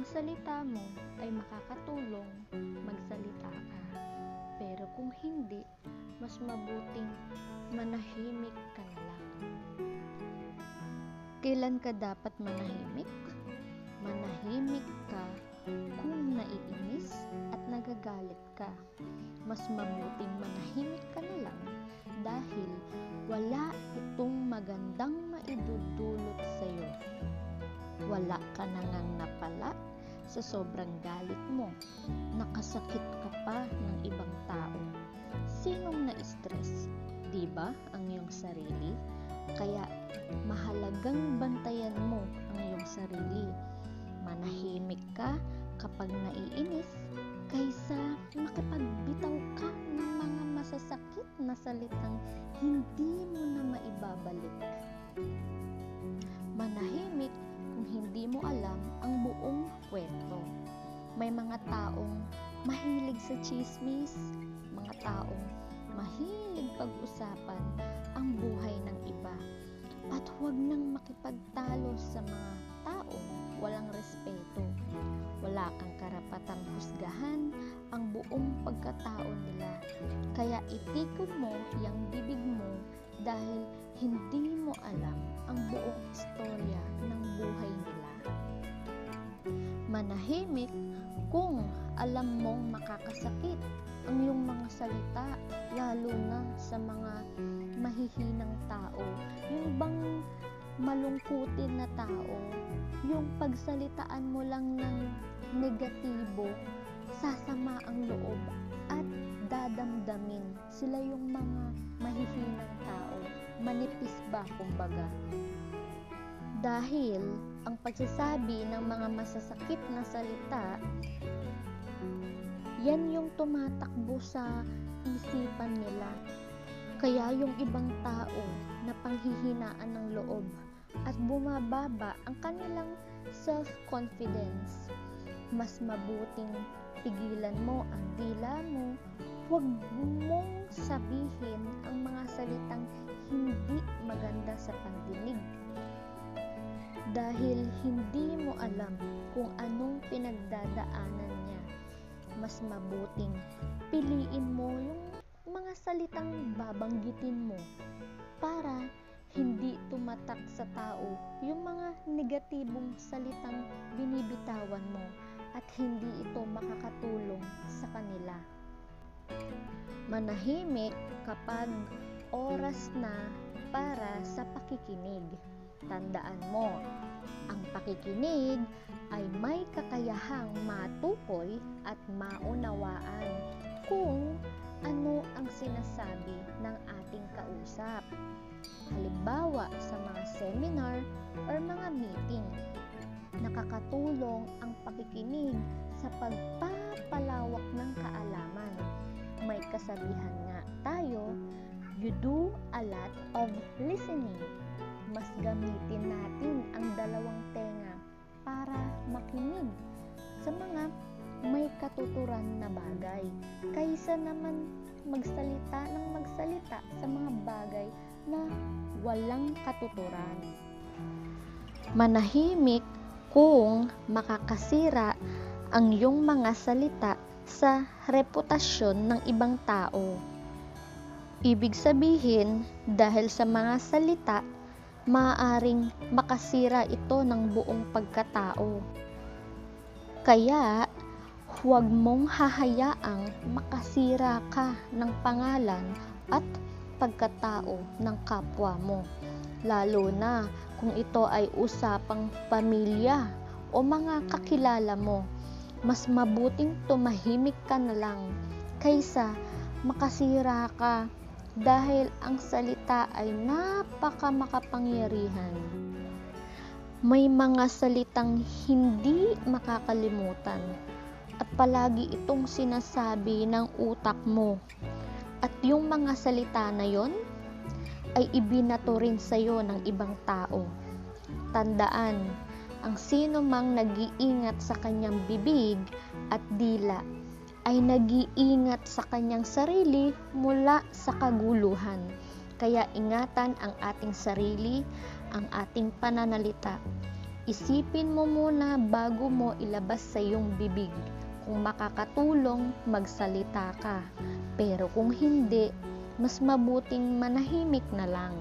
ang salita mo ay makakatulong, magsalita ka. Pero kung hindi, mas mabuting manahimik ka na lang. Kailan ka dapat manahimik? Manahimik ka kung naiinis at nagagalit ka. Mas mabuting manahimik ka na lang dahil wala itong magandang maidudulot sa'yo. Wala ka na ngang napala sa sobrang galit mo. Nakasakit ka pa ng ibang tao. Sinong na-stress? Di ba ang iyong sarili? Kaya mahalagang bantayan mo ang iyong sarili. Manahimik ka kapag naiinis kaysa makipagbitaw ka ng mga masasakit na salitang hindi mo na maibabalik. Manahimik kung hindi mo alam ang buong kwento. May mga taong mahilig sa chismis, mga taong mahilig pag-usapan ang buhay ng iba. At huwag nang makipagtalo sa mga taong walang respeto. Wala kang karapatang husgahan ang buong pagkatao nila. Kaya itikon mo yung bibig mo kung alam mong makakasakit ang iyong mga salita, lalo na sa mga mahihinang tao. Yung bang malungkutin na tao, yung pagsalitaan mo lang ng negatibo, sasama ang loob at dadamdamin sila yung mga mahihinang tao. Manipis ba kumbaga? Dahil ang pagsasabi ng mga masasakit na salita yan yung tumatakbo sa isipan nila. Kaya yung ibang tao na panghihinaan ng loob at bumababa ang kanilang self-confidence. Mas mabuting pigilan mo ang dila mo. Huwag mong sabihin ang mga salitang hindi maganda sa pandinig. Dahil hindi mo alam kung anong pinagdadaanan niya mas mabuting piliin mo yung mga salitang babanggitin mo para hindi tumatak sa tao yung mga negatibong salitang binibitawan mo at hindi ito makakatulong sa kanila. Manahimik kapag oras na para sa pakikinig. Tandaan mo, ang pakikinig ay may kakayahang matukoy at maunawaan kung ano ang sinasabi ng ating kausap. Halimbawa sa mga seminar or mga meeting, nakakatulong ang pakikinig sa pagpapalawak ng kaalaman. May kasabihan nga tayo, you do a lot of listening mas gamitin natin ang dalawang tenga para makinig sa mga may katuturan na bagay kaysa naman magsalita ng magsalita sa mga bagay na walang katuturan. Manahimik kung makakasira ang iyong mga salita sa reputasyon ng ibang tao. Ibig sabihin, dahil sa mga salita maaaring makasira ito ng buong pagkatao. Kaya, huwag mong hahayaang makasira ka ng pangalan at pagkatao ng kapwa mo, lalo na kung ito ay usapang pamilya o mga kakilala mo. Mas mabuting tumahimik ka na lang kaysa makasira ka dahil ang salita ay napaka makapangyarihan. May mga salitang hindi makakalimutan at palagi itong sinasabi ng utak mo. At yung mga salita na yon ay ibinato rin sa iyo ng ibang tao. Tandaan, ang sino mang nag-iingat sa kanyang bibig at dila ay nag-iingat sa kanyang sarili mula sa kaguluhan. Kaya ingatan ang ating sarili, ang ating pananalita. Isipin mo muna bago mo ilabas sa iyong bibig. Kung makakatulong, magsalita ka. Pero kung hindi, mas mabuting manahimik na lang.